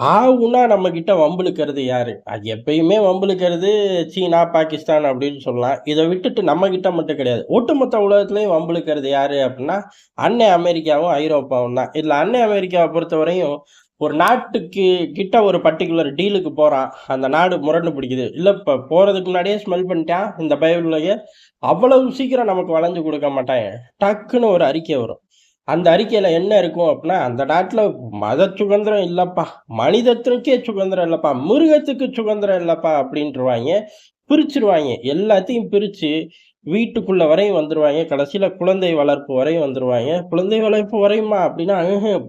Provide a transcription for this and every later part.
ஆவுன்னா நம்ம கிட்ட வம்பிழுக்கிறது யாரு? அது எப்பயுமே வம்பிழுக்கிறது சீனா, பாகிஸ்தான் அப்படின்னு சொல்லலாம். இதை விட்டுட்டு நம்ம கிட்ட மட்டும் கிடையாது. ஒட்டுமொத்த உலகத்திலயும் வம்பிழுக்கிறது யாரு அப்படின்னா, அன்னை அமெரிக்காவும், ஐரோப்பாவும் தான். இதுல அன்னை அமெரிக்காவை பொறுத்தவரையும், ஒரு நாட்டுக்கு கிட்ட ஒரு பர்ட்டிகுலர் டீலுக்கு போகிறான் அந்த நாடு முரண்டு பிடிக்குது. இல்லை இப்போ போகிறதுக்கு முன்னாடியே ஸ்மெல் பண்ணிட்டான். இந்த பயபுள்ளைக அவ்வளவு சீக்கிரம் நமக்கு வளைஞ்சு கொடுக்க மாட்டாங்க. டக்குன்னு ஒரு அறிக்கை வரும். அந்த அறிக்கையில் என்ன இருக்கும் அப்படின்னா, அந்த நாட்டில் மத சுதந்திரம் இல்லைப்பா மனிதத்திற்கே சுதந்திரம் இல்லைப்பா மிருகத்துக்கு சுதந்திரம் இல்லைப்பா அப்படின்ட்டுருவாங்க பிரிச்சிருவாங்க எல்லாத்தையும் பிரித்து வீட்டுக்குள்ள வரையும் வந்துடுவாங்க கடைசியில் குழந்தை வளர்ப்பு வரையும் வந்துடுவாங்க குழந்தை வளர்ப்பு வரையுமா அப்படின்னா,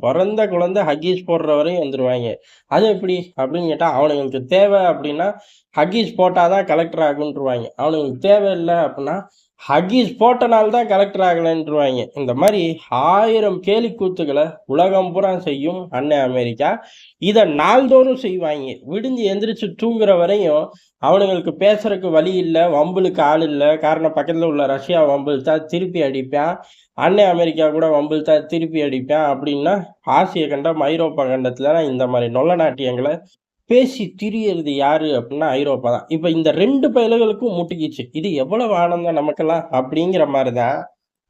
பிறந்த குழந்தை ஹக்கீஸ் போடுற வரையும் வந்துடுவாங்க அது எப்படி அப்படின்னு கேட்டால் அவனுங்களுக்கு தேவை அப்படின்னா, ஹக்கீஸ் போட்டால் தான் கலெக்டர் ஆகுன்றுவாங்க. அவனுங்களுக்கு தேவையில்ல அப்படின்னா, ஹக்கீஸ் போட்டனால தான் கலெக்டர் ஆகலன்ருவாய்ங்க. இந்த மாதிரி ஆயிரம் கேலி கூத்துக்களை உலகம் பூரா செய்யும் அன்னை அமெரிக்கா. இதை நாள்தோறும் செய்வாங்க விடிஞ்சு எந்திரிச்சு தூங்குற வரையும் அவனுங்களுக்கு பேசுறதுக்கு வழி இல்லை வம்பலுக்கு ஆள் இல்லை காரணம் பக்கத்தில் உள்ள ரஷ்யா வம்பிழுத்தா திருப்பி அடிப்பான். அன்னை அமெரிக்கா கூட வம்பிழுத்தா திருப்பி அடிப்பான் அப்படின்னா, ஆசிய கண்டம், ஐரோப்பா கண்டத்துல இந்த மாதிரி நொல்ல நாட்டியங்களை பேசி திரியறது யாரு அப்படின்னா ஐரோப்பா தான். இப்போ இந்த ரெண்டு பயல்களுக்கும் முட்டிக்கிச்சு. இது எவ்வளவு ஆனந்தம் நமக்கெல்லாம் அப்படிங்கிற மாதிரி தான்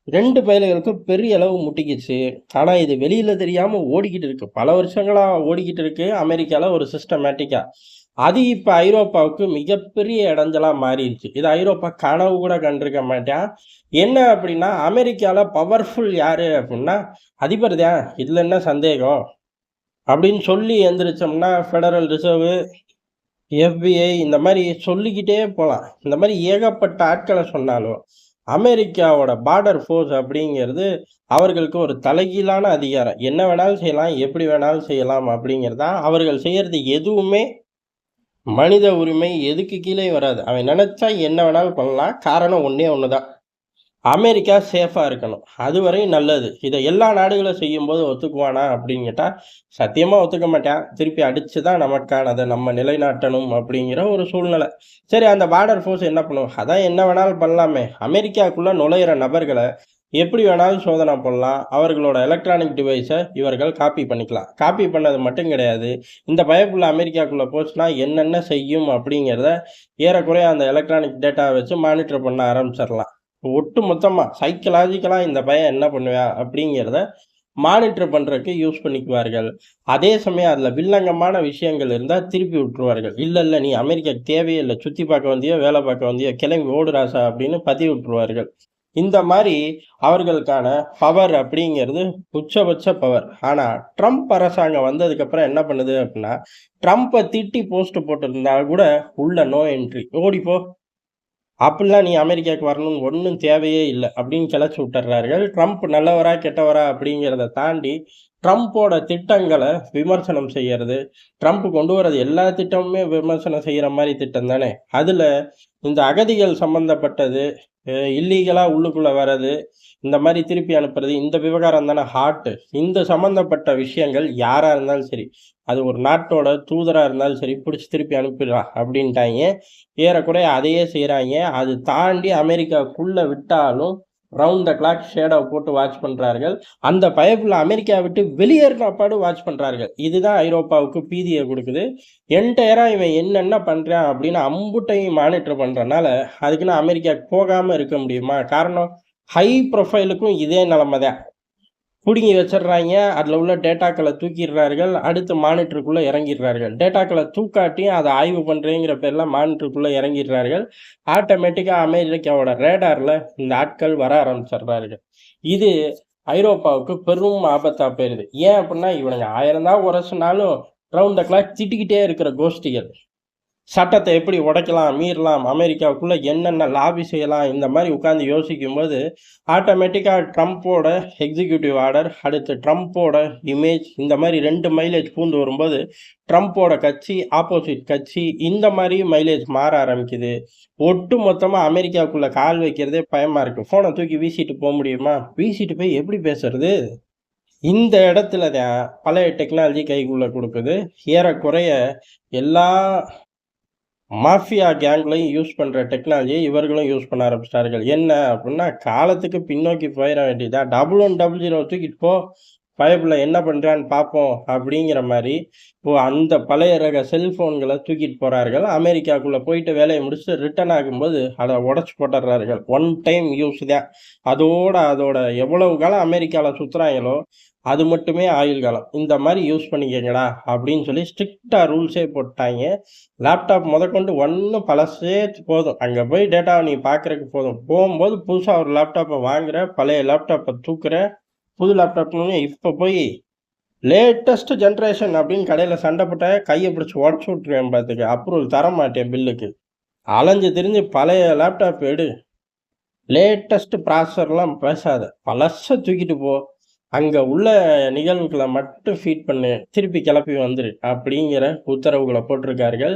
ரெண்டு பயல்களுக்கும் பெரிய அளவு முட்டிக்கிச்சு. ஆனால் இது வெளியில் தெரியாமல் ஓடிக்கிட்டு இருக்கு. பல வருஷங்களாக ஓடிக்கிட்டு இருக்கு அமெரிக்காவில் ஒரு சிஸ்டமேட்டிக்காக அது இப்போ ஐரோப்பாவுக்கு மிகப்பெரிய இடஞ்சலாக மாறிடுச்சு இது ஐரோப்பா கனவு கூட கண்டிருக்க மாட்டேன் என்ன அப்படின்னா, அமெரிக்காவில் பவர்ஃபுல் யாரு அப்படின்னா, அதிபர் தான். இதில் என்ன சந்தேகம்? அப்படின்னு சொல்லி எந்திரிச்சோம்னா, ஃபெடரல் ரிசர்வ், எஃப்.பி.ஐ இந்த மாதிரி சொல்லிக்கிட்டே போகலாம் இந்த மாதிரி ஏகப்பட்ட ஆட்களை சொன்னாலும், அமெரிக்காவோட பார்டர் ஃபோர்ஸ் அப்படிங்கிறது அவர்களுக்கு ஒரு தலைகீழான அதிகாரம். என்ன வேணாலும் செய்யலாம், எப்படி வேணாலும் செய்யலாம் அப்படிங்கிறது தான். அவர்கள் செய்கிறது எதுவுமே மனித உரிமை எதுக்கு கீழே வராது. அவன் நினச்சா என்ன வேணாலும் பண்ணலாம். காரணம் ஒன்றே ஒன்று தான். அமெரிக்கா சேஃபாக இருக்கணும். அதுவரையும் நல்லது. இதை எல்லா நாடுகளும் செய்யும்போது ஒத்துக்குவானா அப்படின்னு கேட்டால் சத்தியமாக ஒத்துக்க மாட்டேன் திருப்பி அடித்து தான் நமக்கானதை நம்ம நிலைநாட்டணும் அப்படிங்கிற ஒரு சூழ்நிலை. சரி அந்த பார்டர் ஃபோர்ஸ் என்ன பண்ணுவோம் அதான் என்ன வேணாலும் பண்ணலாமே. அமெரிக்காக்குள்ளே நுழையிற நபர்களை எப்படி வேணாலும் சோதனை பண்ணலாம். அவர்களோட எலக்ட்ரானிக் டிவைஸை இவர்கள் காப்பி பண்ணிக்கலாம். காப்பி பண்ணது மட்டும் கிடையாது. இந்த பயப்புள்ள அமெரிக்காக்குள்ளே போச்சுன்னா என்னென்ன செய்யும் அப்படிங்கிறத ஏறக்குறைய அந்த எலக்ட்ரானிக் டேட்டாவை வச்சு மானிட்டர் பண்ண ஆரம்பிச்சிடலாம் ஒட்டு மொத்தமாக சைக்கலாஜிக்கலாக இந்த பையன் என்ன பண்ணுவேன் அப்படிங்கிறத மானிட்டர் பண்ணுறதுக்கு யூஸ் பண்ணிக்குவார்கள். அதே சமயம் அதில் வில்லங்கமான விஷயங்கள் இருந்தால் திருப்பி விட்டுருவார்கள். இல்லை இல்லை நீ அமெரிக்காவுக்கு தேவையில்லை சுற்றி பார்க்க வந்தியோ, வேலை பார்க்க வந்தியோ, கிளம்பி ஓடுராசா அப்படின்னு பத்தி விட்டுருவார்கள். இந்த மாதிரி அவர்களுக்கான பவர் அப்படிங்கிறது உச்சபட்ச பவர். ஆனால் ட்ரம்ப் அரசாங்கம் வந்ததுக்கப்புறம் என்ன பண்ணுது அப்படின்னா, ட்ரம்ப்பை திட்டி போஸ்ட் போட்டிருந்தா கூட உள்ள நோ என்ட்ரி. ஓடிப்போ. அப்படிலாம் நீ அமெரிக்காவுக்கு வரணும்னு ஒன்றும் தேவையே இல்லை அப்படின்னு கிளச்சி விட்டுறார்கள் ட்ரம்ப் நல்லவரா, கெட்டவரா அப்படிங்கிறத தாண்டி, ட்ரம்ப்போட திட்டங்களை விமர்சனம் செய்கிறது ட்ரம்ப் கொண்டு வர்றது எல்லா திட்டமுமே விமர்சனம் செய்கிற மாதிரி திட்டம் தானே. அதில் இந்த அகதிகள் சம்பந்தப்பட்டது, இல்லீகலாக உள்ளுக்குள்ளே வர்றது, இந்த மாதிரி திருப்பி அனுப்புறது, இந்த விவகாரம் தானே ஹார்ட்டு இந்த சம்மந்தப்பட்ட விஷயங்கள் யாராக இருந்தாலும் சரி, அது ஒரு நாட்டோட தூதராக இருந்தாலும் சரி, பிடிச்சி திருப்பி அனுப்பிடலாம் அப்படின்ட்டாய்ங்க. ஏறக்குறைய அதையே செய்கிறாங்க அது தாண்டி அமெரிக்காக்குள்ளே விட்டாலும், ரவுண்ட் த கிளாக் ஷேடோவ போட்டு வாட்ச் பண்ணுறார்கள் அந்த பயப்பில் அமெரிக்கா விட்டு வெளியேறின அப்பாடு வாட்ச் பண்ணுறார்கள் இதுதான் ஐரோப்பாவுக்கு பீதியை கொடுக்குது என்டையராக இவன் என்னென்ன பண்ணுறான் அப்படின்னு அம்புட்டையும் மானிட்டர் பண்ணுறனால அதுக்குன்னு அமெரிக்கா போகாமல் இருக்க முடியுமா? காரணம் ஹை ப்ரொஃபைலுக்கும் இதே நிலமை தான். பிடுங்கி வச்சிடுறாங்க. அதில் உள்ள டேட்டாக்களை தூக்கிடுறார்கள். அடுத்து மானிட்டருக்குள்ளே இறங்கிடுறார்கள். டேட்டாக்களை தூக்காட்டியும் அதை ஆய்வு பண்ணுறேங்கிற பேரில் மானிட்டருக்குள்ளே இறங்கிடுறார்கள். ஆட்டோமேட்டிக்காக அமெரிக்காவோட ரேடாரில் இந்த ஆட்கள் வர ஆரம்பிச்சிடுறார்கள். இது ஐரோப்பாவுக்கு பெரும் ஆபத்தாக போயிடுது ஏன் அப்படின்னா, இவனுங்க ஆயிரம் தான் உரசுனாலும் ரவுண்ட் த கிளாக் திட்டிக்கிட்டே இருக்கிற கோஷ்டிகள். சட்டத்தை எப்படி உடைக்கலாம், மீறலாம், அமெரிக்காவுக்குள்ள என்னென்ன லாபி செய்யலாம், இந்த மாதிரி உட்காந்து யோசிக்கும்போது, ஆட்டோமேட்டிக்காக ட்ரம்ப்போட எக்ஸிக்யூட்டிவ் ஆர்டர், அடுத்து ட்ரம்ப்போட இமேஜ் இந்த மாதிரி ரெண்டு மைலேஜ் பூந்து வரும்போது, ட்ரம்ப்போட கட்சி, ஆப்போசிட் கட்சி இந்த மாதிரி மைலேஜ் மாற ஆரம்பிக்குது. ஒட்டு மொத்தமாக அமெரிக்காவுக்குள்ளே கால் வைக்கிறதே பயமாக இருக்குது ஃபோனை தூக்கி வீசிட்டு போக முடியுமா? வீசிட்டு போய் எப்படி பேசுறது? இந்த இடத்துல தான் பழைய டெக்னாலஜி கைக்குள்ளே கொடுக்குது ஏறக்குறைய எல்லா மாஃபியா கேங்லையும் யூஸ் பண்ணுற டெக்னாலஜியை இவர்களும் யூஸ் பண்ண ஆரம்பிச்சிட்டார்கள். என்ன அப்படின்னா காலத்துக்கு பின்னோக்கி போயிட வேண்டியதா, டபுள் ஒன் டபுள் ஜீரோ தூக்கிட்டு போ, பயப்புள்ள என்ன பண்ணுறான்னு பார்ப்போம் அப்படிங்கிற மாதிரி இப்போ அந்த பழைய ரக செல்ஃபோன்களை தூக்கிட்டு போகிறார்கள் அமெரிக்காக்குள்ளே போயிட்டு வேலையை முடிச்சுட்டு ரிட்டர்ன் ஆகும்போது, அதை உடச்சி போட்டுடுறார்கள் ஒன் டைம் யூஸ் தான். அதோட அதோட எவ்வளவு காலம் அமெரிக்காவில் சுற்றுறாங்களோ அது மட்டுமே ஆயுள் காலம். இந்த மாதிரி யூஸ் பண்ணிக்கங்கடா அப்படின்னு சொல்லி ஸ்ட்ரிக்டாக ரூல்ஸே போட்டாங்க லேப்டாப் முதற்கொண்டு ஒன்றும் பழசே போதும். அங்கே போய் டேட்டாவை நீ பார்க்குறக்கு போதும். போகும்போது புதுசாக ஒரு லேப்டாப்பை வாங்குற, பழைய லேப்டாப்பை தூக்குற, புது லேப்டாப்னு இப்போ போய் லேட்டஸ்ட் ஜென்ரேஷன் அப்படின்னு கடையில் சண்ட கையை பிடிச்சி உடச்சி விட்ருவேன் விட்டுருவேன் பார்த்துக்க. அப்ரூவல் தரமாட்டேன் பில்லுக்கு. அலைஞ்சு திரிஞ்சு பழைய லேப்டாப் எடு. லேட்டஸ்ட் ப்ராசஸர்லாம் பேசாத. பழச தூக்கிட்டு போ. அங்கே உள்ள நிகழ்வுகளை மட்டும் ஃபீட் பண்ணு. திருப்பி கிளப்பி வந்துரு. அப்படிங்கிற உத்தரவுகளை போட்டிருக்கார்கள்.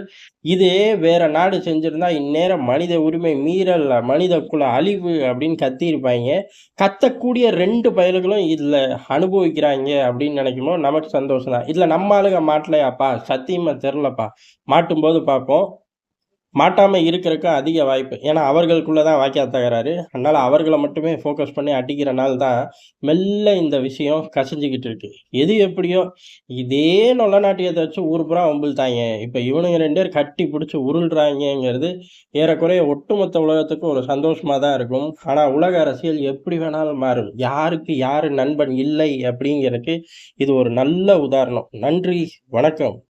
இதே வேற நாடு செஞ்சிருந்தா, இந்நேரம் மனித உரிமை மீறல், மனித குல அழிவு அப்படின்னு கத்தியிருப்பாய்ங்க. கத்தக்கூடிய 2 பயலுகளும் இதில் அனுபவிக்கிறாங்க அப்படின்னு நெனைக்கும்போது நமக்கு சந்தோஷம் தான். இதில் நம்ம ஆளுங்க மாட்டலையாப்பா? சத்தியமாக தெரிலப்பா மாட்டும் மாட்டும்போது பார்ப்போம். மாட்டாமல் இருக்கறக்கு அதிக வாய்ப்பு. ஏன்னா, அவர்களுக்குள்ளே தான் வாய்க்கா தகராறு. அதனால் அவர்களை மட்டுமே ஃபோக்கஸ் பண்ணி அடிக்கிறனால தான், மெல்ல இந்த விஷயம் கசிஞ்சிக்கிட்டு இருக்கு. எது எப்படியோ இதே நொள்ள நாட்டியத்த வச்சு ஊர் பூரா வம்பிழுத்தாய்ங்க. இப்போ இவனுங்க ரெண்டு பேர் கட்டி பிடிச்சி உருள்றாங்கிறது ஏறக்குறைய ஒட்டுமொத்த உலகத்துக்கும் ஒரு சந்தோஷமாக தான் இருக்கும். ஆனால் உலக அரசியல் எப்படி வேணாலும் மாறும். யாருக்கு யாரு நண்பன் இல்லை அப்படிங்கிறதுக்கு இது ஒரு நல்ல உதாரணம். நன்றி, வணக்கம்.